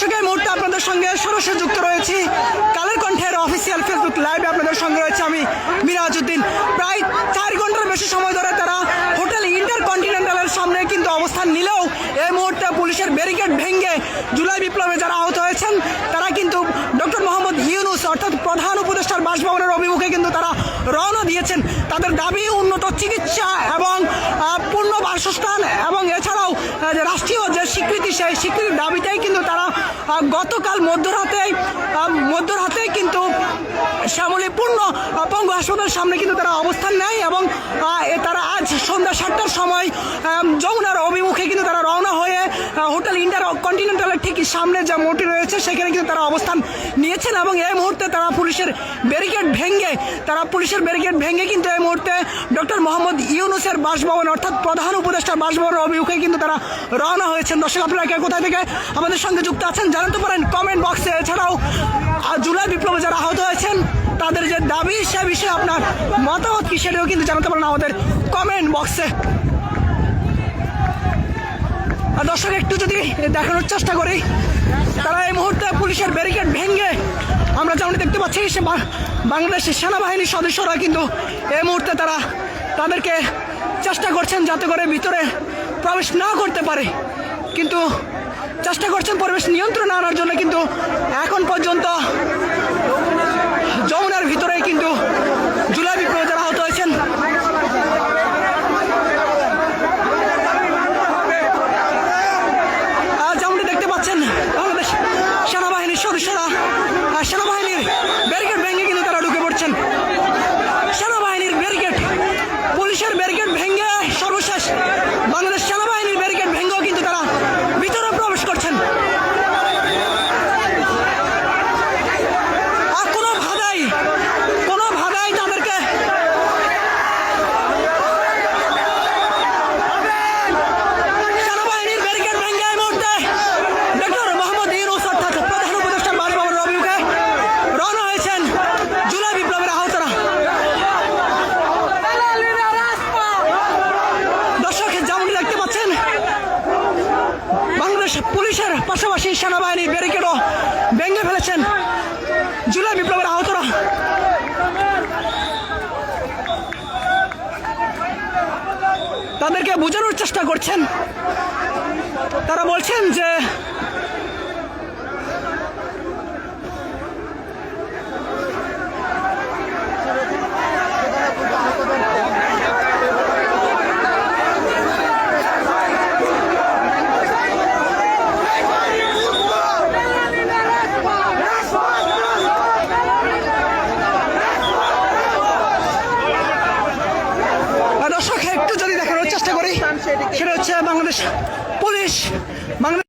দর্শক, এই মুহূর্তে আপনাদের সঙ্গে সরাসরি যুক্ত রয়েছি। কালের কণ্ঠের অফিসিয়াল ফেসবুক লাইভে আপনাদের সঙ্গে রয়েছে আমি, মিরাজউদ্দিন। প্রায় চার ঘণ্টার বেশি সময় ধরে তারা হোটেল ইন্টার কন্টিনেন্টালের সামনে কিন্তু অবস্থান নিলেও এই মুহূর্তে পুলিশের ব্যারিকেড ভেঙে জুলাই বিপ্লবে যারা আহত হয়েছেন, তারা কিন্তু ডক্টর মোহাম্মদ ইউনুস, অর্থাৎ প্রধান উপদেষ্টার বাসভবনের অভিমুখে কিন্তু তারা রওনা দিয়েছেন। তাদের দাবি, উন্নত চিকিৎসা এবং পূর্ণ বাসস্থান এবং এছাড়াও রাষ্ট্রীয় যে স্বীকৃতি, সেই স্বীকৃতির দাবিতেই কিন্তু তারা গতকাল মধ্যরাতে মধ্যরাতেই কিন্তু শ্যামলী পূর্ণ পঙ্গু হাসপাতালের সামনে কিন্তু তারা অবস্থান নেয় এবং তারা আজ সন্ধ্যা সাতটার সময় যমুনার অভিমুখে কিন্তু তারা রওনা হয়ে কন্টিনেন্টালের ঠিক সামনে যা মোটি রয়েছে, সেখানে কিন্তু তারা অবস্থান নিয়েছেন এবং এই মুহূর্তে তারা পুলিশের ব্যারিকেড ভেঙে, তারা পুলিশের ব্যারিকেড ভেঙে কিন্তু এই মুহূর্তে ডক্টর মোহাম্মদ ইউনুসের বাসভবন অর্থাৎ প্রধান উপদেষ্টার বাসভবনের অভিমুখে কিন্তু তারা রওনা হয়েছেন। দর্শক, আপনারা কোথায় থেকে আমাদের সঙ্গে যুক্ত আছেন জানাতে পারেন কমেন্ট বক্সে এছাড়াও জুলাই বিপ্লবে যারা আহত হয়েছেন, তাদের যে দাবি, সে বিষয়ে আপনার মতামত কি সেটাও কিন্তু জানাতে পারেন আমাদের কমেন্ট বক্সে দর্শক, একটু যদি দেখানোর চেষ্টা করি তারা এই মুহূর্তে পুলিশের ব্যারিকেড ভেঙে আমরা যেমন দেখতে পাচ্ছি, সে বাংলাদেশের সেনাবাহিনীর সদস্যরা কিন্তু এই মুহূর্তে তারা তাদেরকে চেষ্টা করছেন যাতে করে ভিতরে প্রবেশ না করতে পারে। কিন্তু চেষ্টা করছেন পরিবেশ নিয়ন্ত্রণে আনার জন্য, কিন্তু এখন পর্যন্ত যমুনার ভিতরে কিন্তু জুলাই বিপ্লবে যারা আহত হয়েছেন আহ, যেমনটি দেখতে পাচ্ছেন বাংলাদেশ সেনাবাহিনীর সদস্যরা আহ, সেনাবাহিনীর ব্যারিকেড ভেঙে কিন্তু তারা ঢুকে পড়ছেন সেনাবাহিনীর ব্যারিকেড পুলিশের ব্যারিকেড ভেঙে সর্বশেষ বাংলাদেশ সেনাবাহিনীর ব্যারিকেড ভেঙেও কিন্তু তারা ভিতরে প্রবেশ করছেন আর কোনো ভাদাই কোনো ভাদাই তাদেরকে সেনাবাহিনীর ব্যারিকেড ভেঙে এই মুহূর্তে ডক্টর মোহাম্মদ ইউনুস অর্থাৎ প্রধান উপদেষ্টার বাসভবনের অভিমুখে রওনা হয়েছেন জুলাই বিপ্লবের আহতরা দর্শক যেমনটি দেখতে পাচ্ছেন বাংলাদেশ পুলিশের পাশাপাশি সেনাবাহিনীর ব্যারিকেডও ভেঙে ফেলেছেন। জুলাই বিপ্লবের আহতরা। তাদেরকে বোঝানোর চেষ্টা করছেন। তারা বলছেন যে দর্শক একটু যদি দেখানোর চেষ্টা করি সেটা হচ্ছে বাংলাদেশ পুলিশ বাংলাদেশ